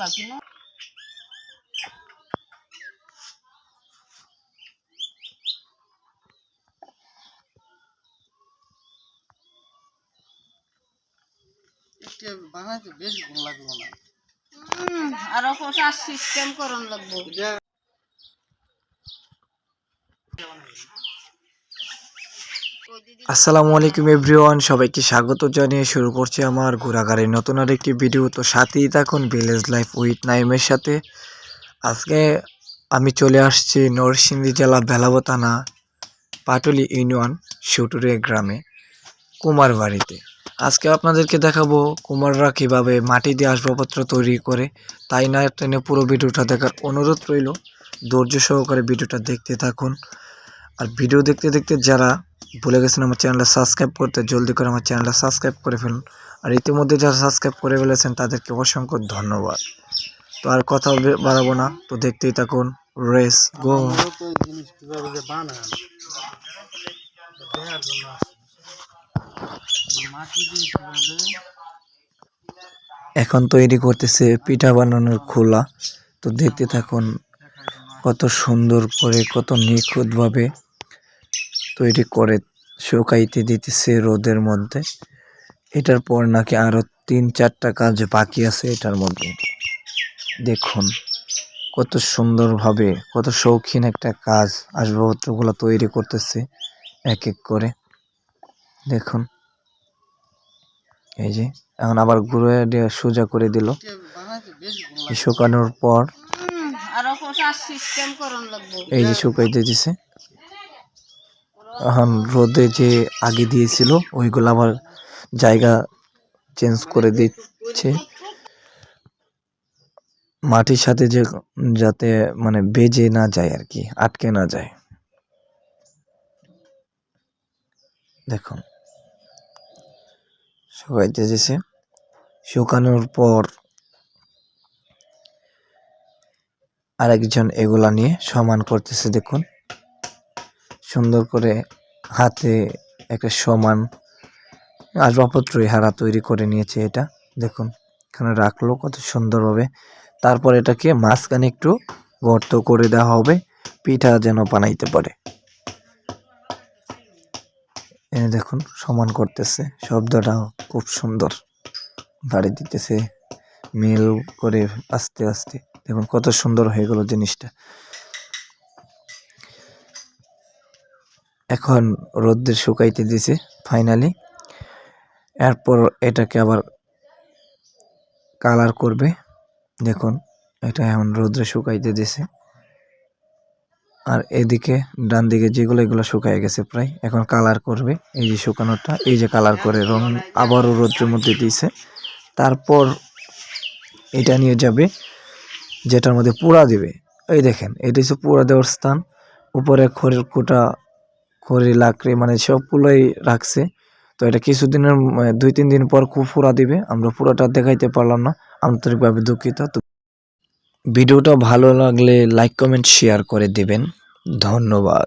বাকি না। বানাইতে বেশ গুণ লাগল না। আরও কোথাও সিস্টেম করন লাগবো। আসসালামু আলাইকুম এভরিওয়ান, সবাইকে স্বাগত জানিয়ে শুরু করছি আমার ঘোরাঘাড়ের নতুন আর একটি ভিডিও। তো সাথেই থাকুন ভিলেজ লাইফ উইথ নাইমের সাথে। আজকে আমি চলে আসছি নরসিংদী জেলা বেলাব থানা, পাটুলি ইউনিয়ন সুটুরিয়া গ্রামে, কুমার বাড়িতে। আজকে আপনাদেরকে দেখাবো কুমাররা কীভাবে মাটি দিয়ে আসবাবপত্র তৈরি করে, তাই না টেনে পুরো ভিডিওটা দেখার অনুরোধ রইল। ধৈর্য সহকারে ভিডিওটা দেখতে থাকুন। আর ভিডিও দেখতে দেখতে যারা ভুলে গেছেন আমার চ্যানেলটা সাবস্ক্রাইব করতে, জলদি করে আমার চ্যানেলটা সাবস্ক্রাইব করে ফেলুন। আর ইতিমধ্যে যারা সাবস্ক্রাইব করে ফেলেছেন, তাদেরকে অসংখ্য ধন্যবাদ। তো আর কথা বাড়াবো না। তো দেখতেই থাকুন, রেস গো। এখন তৈরি করতেছে পিঠা বানানোর খোলা। তো দেখতে থাকুন, কত সুন্দর করে, কত নিখুঁতভাবে তৈরি করে শুকাইতে দিতেছে রোদের মধ্যে। এটার পর নাকি আরও তিন চারটা কাজ বাকি আছে এটার মধ্যে। দেখুন কত সুন্দরভাবে কত শৌখিন একটা কাজ আসবাবপত্রগুলো তৈরি করতেছে এক এক করে। দেখুন এই যে এখন আবার ঘুরে দিয়ে সোজা করে দিল। শুকানোর পর এই যে শুকাইতে দিছে। রোদে যে আগে দিয়েছিল, ওইগুলো আবার জায়গা চেঞ্জ করে দিচ্ছে। মাটির সাথে যে যাতে মানে বেজে না যায় আর কি, আটকে না যায়। দেখুন, সবাই দিছে শুকানোর পর আরেকজন এগুলা নিয়ে সমান করতেছে, দেখুন। সুন্দর করে হাতে একটা সমান আসবাবপত্র হারা তৈরি করে নিয়েছে এটা। দেখুন, এখানে রাখল কত সুন্দরভাবে। তারপর এটাকে মাঝখানে একটু গর্ত করে দেওয়া হবে, পিঠা যেন বানাইতে পারে। দেখুন, সমান করতেছে। শব্দটা খুব সুন্দর। বাড়ি দিতেছে, মিল করে আস্তে আস্তে। দেখুন, কত সুন্দর হয়ে গেল জিনিসটা। এখন রোদ্রে শুকাইতে দিছে ফাইনালি এরপর এটাকে আবার কালার করবে। দেখুন, এটা এখন রোদ্রে শুকাইতে দিছে। আর এদিকে ডান দিকে যেগুলো, এগুলো শুকাই গেছে প্রায়। এখন কালার করবে, এই যে শুকানোটা, এই যে কালার করে রং আবারও রোদ্রের মধ্যে দিয়েছে তারপর এটা নিয়ে যাবে, যেটার মধ্যে পোড়া দেবে। এই দেখেন, এটা হচ্ছে পোড়া দেওয়ার স্থান। উপরে খড়ের কোটা খড়ি লাকড়ি মানে সবগুলোই রাখছে। তো এটা কিছুদিনের দুই, তিন দিন পর খুব ফুরা দিবে। আমরা পুরাটা দেখাইতে পারলাম না, আন্তরিকভাবে দুঃখিত। তো ভিডিওটা ভালো লাগলে লাইক, কমেন্ট, শেয়ার করে দিবেন। ধন্যবাদ।